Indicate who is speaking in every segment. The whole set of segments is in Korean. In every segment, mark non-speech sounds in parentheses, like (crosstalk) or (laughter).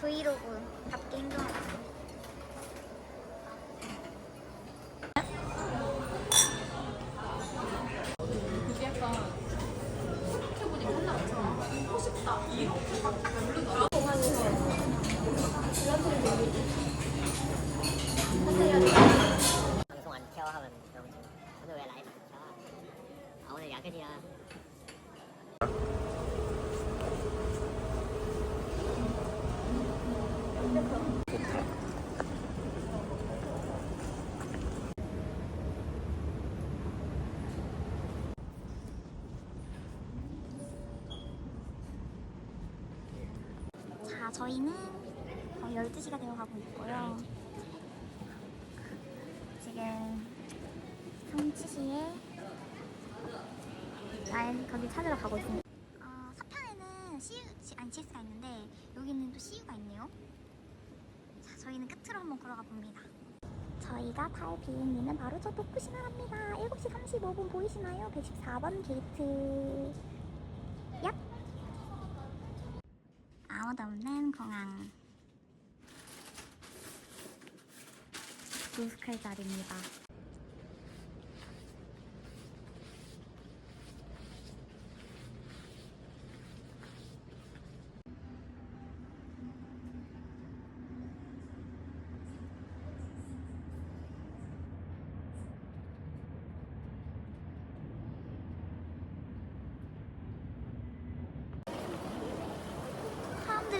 Speaker 1: 브이로그 행동하자.
Speaker 2: 방송 안 켜 하면 너무 좀 오늘 왜 라이브 안 켜? 아 오늘 야근이야.
Speaker 1: 자, 저희는 어, 12시가 되어 가고 있고요. 지금 성치시에 날 거기 찾으러 가고 있습니다. 어, 서편에는 CU, 아니 GS가 있는데 여기는 또 CU가 있네요. 자, 저희는 끝으로 한번 걸어가 봅니다. 저희가 탈 비행기는 바로 저 도쿠시마랍니다. 7시 35분 보이시나요? 114번 게이트. 아무도 없는 공항. 부스칼 자리입니다.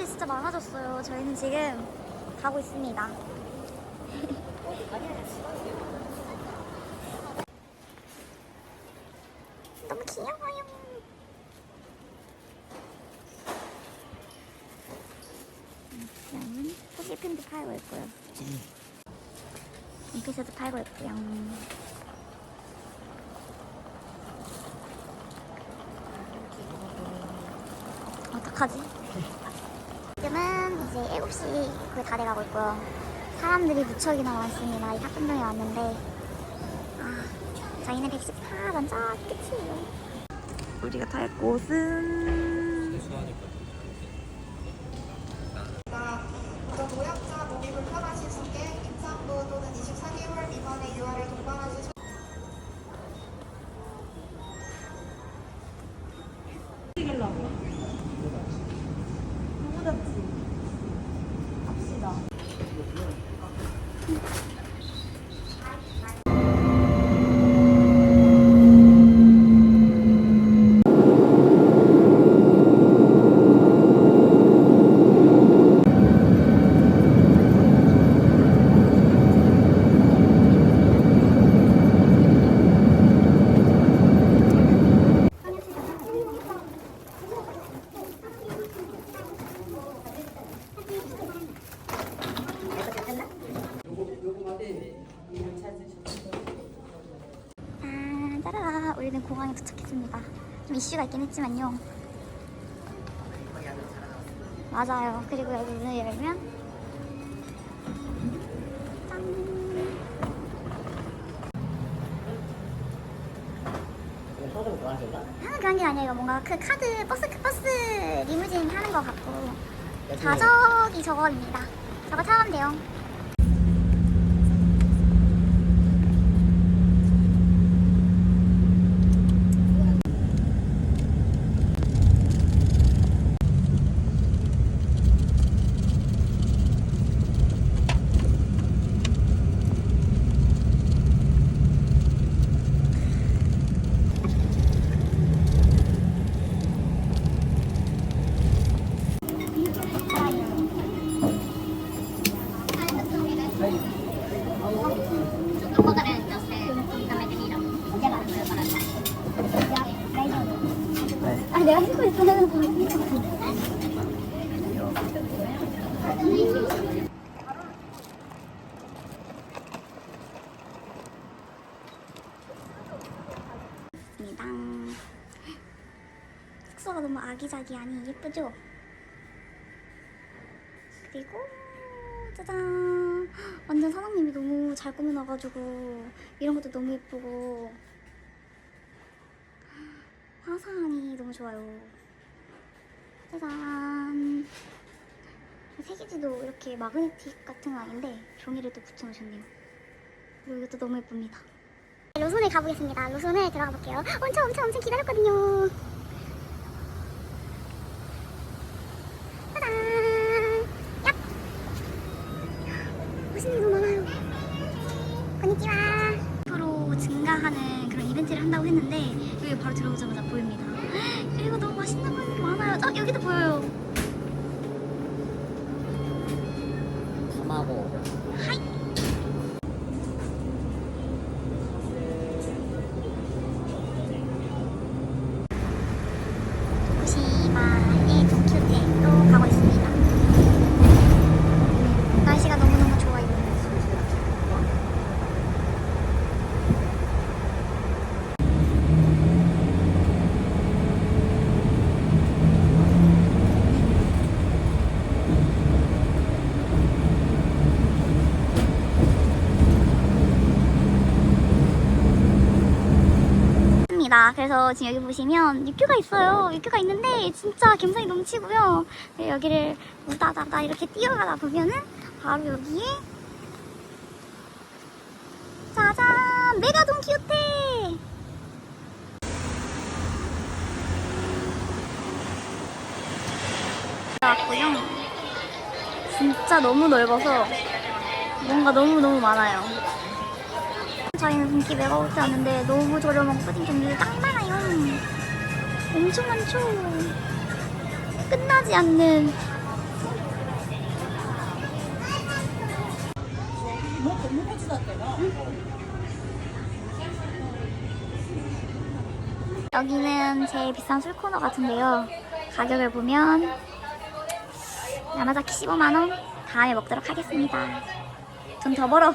Speaker 1: 진짜 많아졌어요. 저희는 지금 가고 있습니다. (laughs) 너무 귀여워요. 그냥은 호시팬도 팔고 있고요. 잉크셔도 팔고 있고요. 어떡하지? 이제 7시 거의 다 돼가고 있고요. 사람들이 무척이나 많습니다. 이 학군동에 왔는데 아, 저희는 114번 저기 끝이에요. 우리가 탈 곳은
Speaker 3: 그 노약자 몸이 불편하실 분께 임산부 또는 24개월 미만의 유아를 동반하실 수
Speaker 1: 짠, 짜라라. 우리는 공항에 도착했습니다. 좀 이슈가 있긴 했지만요. 맞아요. 그리고 여기 문을 열면?
Speaker 2: 아,
Speaker 1: 그런 게 아니에요. 뭔가 그 카드 버스 버스 리무진 하는 것 같고
Speaker 2: 여기
Speaker 1: 자 저기 저거입니다. 저거 타면 돼요. 입니다. 숙소가 너무 아기자기하니 예쁘죠? 그리고 짜잔 완전 사장님이 너무 잘 꾸며놔가지고 이런 것도 너무 예쁘고 화사하니 너무 좋아요 짜잔 세기지도 이렇게 마그네틱 같은 건 아닌데 종이를 또 붙여놓으셨네요. 그리고 이것도 너무 예쁩니다. 로손에 가보겠습니다. 로손에 들어가 볼게요. 엄청 엄청 엄청 기다렸거든요. 짜잔! 얍! 멋있는 게 너무 많아요. konnichiwa. 앞으로 증가하는 그런 이벤트를 한다고 했는데 여기 바로 들어오자마자 보입니다. 그리고 너무 맛있는 거 많아요. 아 여기도 보여요.
Speaker 2: 하고
Speaker 1: 하이. 도쿠시마의 도쿄테로 가고 있습니다. 날씨가 너무너무 좋아요. 입니다. 그래서 지금 여기 보시면 육교가 있어요. 육교가 있는데 진짜 감성이 넘치고요. 네, 여기를 우다다다 이렇게 뛰어가다 보면은 바로 여기에 짜잔 메가돈 키오테 왔고요. 진짜 너무 넓어서 뭔가 너무너무 많아요. 저희는 분기 메가우트 왔는데 너무 저렴한 푸딩 종류가 딱 많아요. 엄청 많죠. 끝나지 않는. 여기는 제일 비싼 술 코너 같은데요. 가격을 보면 야마자키 15만원 다음에 먹도록 하겠습니다. 돈 더 벌어.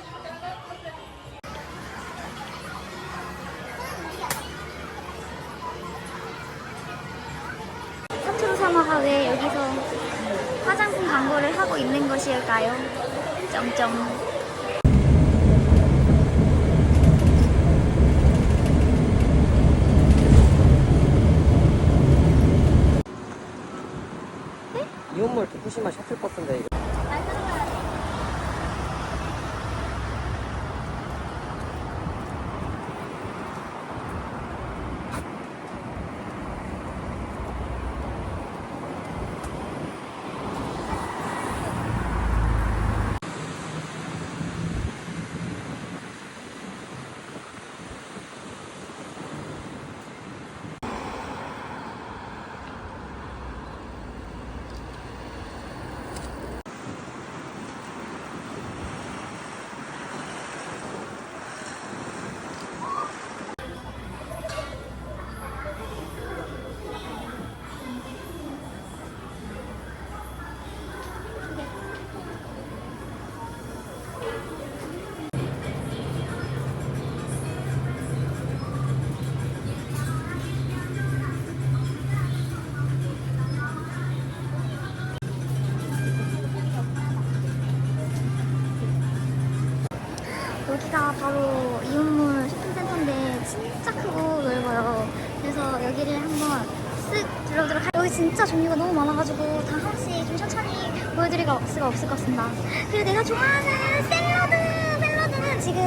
Speaker 1: 진짜 종류가 너무 많아가지고 다 하나씩 좀 천천히 보여드릴 수가 없을 것 같습니다. 그리고 내가 좋아하는 샐러드! 샐러드는 지금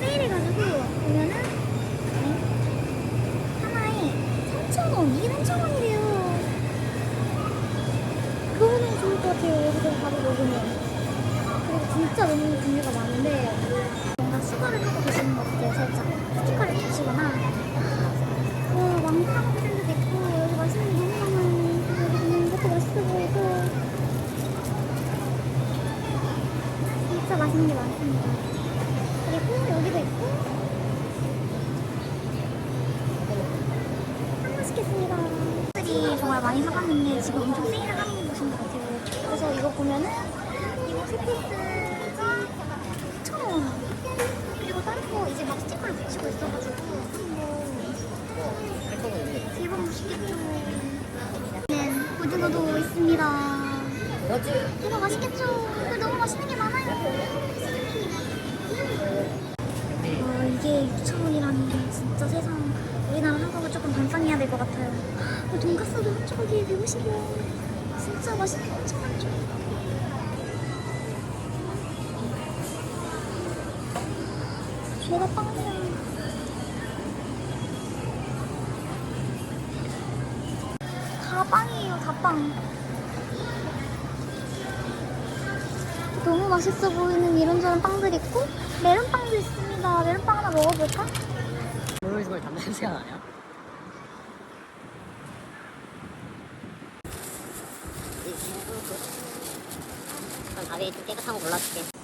Speaker 1: 세일해가지고 보면은 네, 하나에 3,000원! 이게 3,000원이래요. 너무 좋을 것 같아요. 여기서 바로 먹으면. 그리고 진짜 너무 종류가 많은데 뭔가 수거를 하고 계시는 것 같아요 살짝 스티커를 붙이거나 와 왕창 브랜드도 있고 여기 맛있는 게 너무 많아요 그리고 여기 보면 이것도 맛있어 보이고 진짜 맛있는 게 많습니다 그리고 여기도 있고 참 맛있겠습니다 들이 정말 많이 사갔는데 지금 엄청 세일을 하는 곳인 것 같아요 그래서 이거 보면은 이거 세 피스가 9,000원. 그리고 다른 거 이제 막 스티커를 붙이고 있어가지고 한번 대박 맛있겠죠. 네, 고등어도 있습니다.
Speaker 2: 그렇지
Speaker 1: 대박 맛있겠죠. 근데 너무 맛있는 게 많아요. 와, 이게 6,000원이라는 게 진짜 세상 우리나라 한국을 조금 반상해야 될 것 같아요. 어, 돈가스도 한 조각에 150원. 진짜 많죠. 죄다 빵이 다 빵이에요, 다 빵. 너무 맛있어 보이는 이런저런 빵들 있고 메론빵도 있습니다. 메론빵 하나 먹어볼까?
Speaker 2: 물물 담배 냄새가 나요? 그럼 좀 깨끗한 거 골라줄게.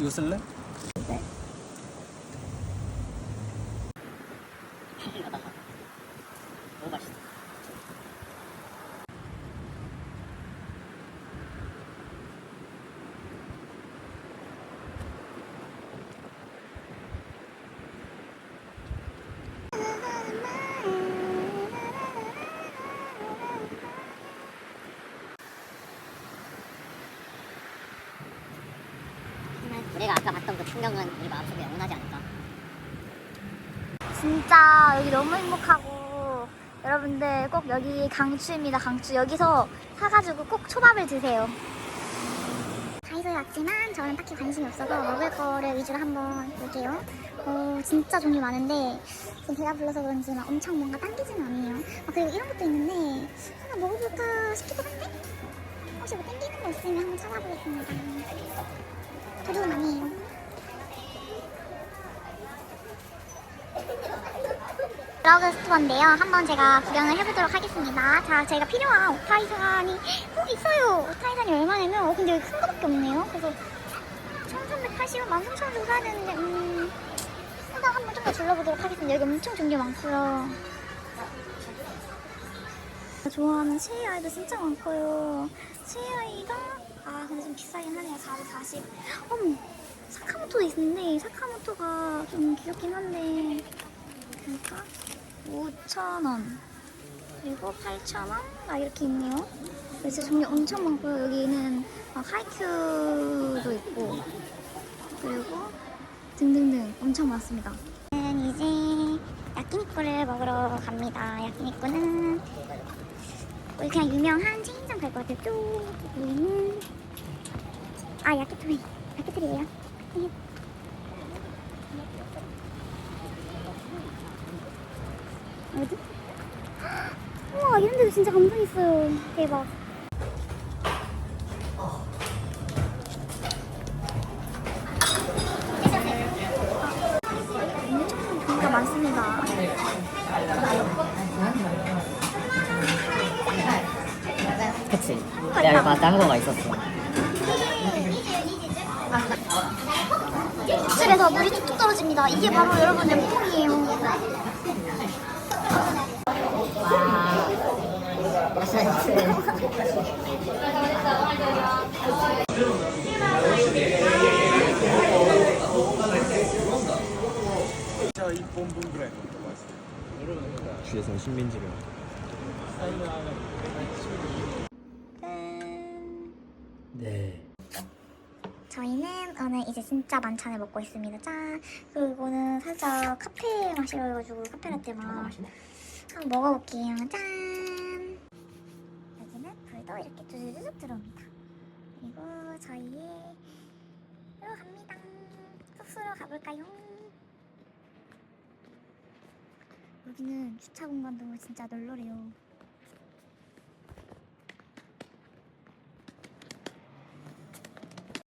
Speaker 4: 어? 이거 쓸래?
Speaker 2: 너무 맛있어. 하지만 우리가 아까 봤던 그 풍경은 우리 마음속에 영원하지 않을까.
Speaker 1: 진짜 여기 너무 행복하고 여러분들 꼭 여기 강추입니다 강추. 여기서 사가지고 꼭 초밥을 드세요. 다이소에 왔지만 저는 딱히 관심이 없어서 먹을 거를 위주로 한번 볼게요. 어, 진짜 종류 많은데 지금 배가 불러서 그런지 막 엄청 뭔가 당기지는 않아요. 아, 그리고 이런 것도 있는데 하나 먹어볼까 싶기도 한데 혹시 뭐 땡기는 거 있으면 한번 찾아보겠습니다 아니에요 드러그 스토어인데요. 한번 제가 구경을 해보도록 하겠습니다. 자, 제가 필요한 오타이산이 꼭 있어요. 오타이산이 얼마냐면, 어, 근데 여기 큰 거밖에 없네요. 그래서 1380원, 13,000원 주고 사야 되는데, 음, 일단 한번 좀 더 둘러보도록 하겠습니다. 여기 엄청 종류 많고요. 좋아하는 체이아이도 진짜 많고요. 체이아이가, 아, 근데 좀 비싸긴 하네요. 440. 어머, 사카모토도 있는데, 사카모토가 좀 귀엽긴 한데, 그러니까 5,000원. 그리고 8,000원? 아 이렇게 있네요. 그래서 종류 엄청 많고요. 여기는 막 하이큐도 있고. 그리고 등등등 엄청 많습니다. 이제 야끼니꾸를 먹으러 갑니다. 야끼니꾸는 우리 그냥 유명한 체인점 갈 것 같아요. 또 우리는 아 야끼토리. 야끼토리예요. 어디? (gasps) 우와 이런 데도 진짜 감성 있어요. 대박
Speaker 2: 봤을 때 한국어가 있었어.
Speaker 1: 입술에서 물이 뚝뚝 떨어집니다 이게 바로 여러분 램퐁이에요
Speaker 4: 자, 이 본분 그래. 주에서 신민지가.
Speaker 1: 짠
Speaker 4: 네.
Speaker 1: 저희는 오늘 이제 진짜 만찬을 먹고 있습니다. 짠. 그리고 이거는 살짝 카페 맛이라 해가지고 카페 라떼 맛. 한번 먹어볼게요. 짠. 여기는 불도 이렇게 쭈쭈쭈 들어옵니다. 그리고 저희의 로 갑니다. 숙소로 가볼까요? 여기는 주차 공간도 진짜 널널해요.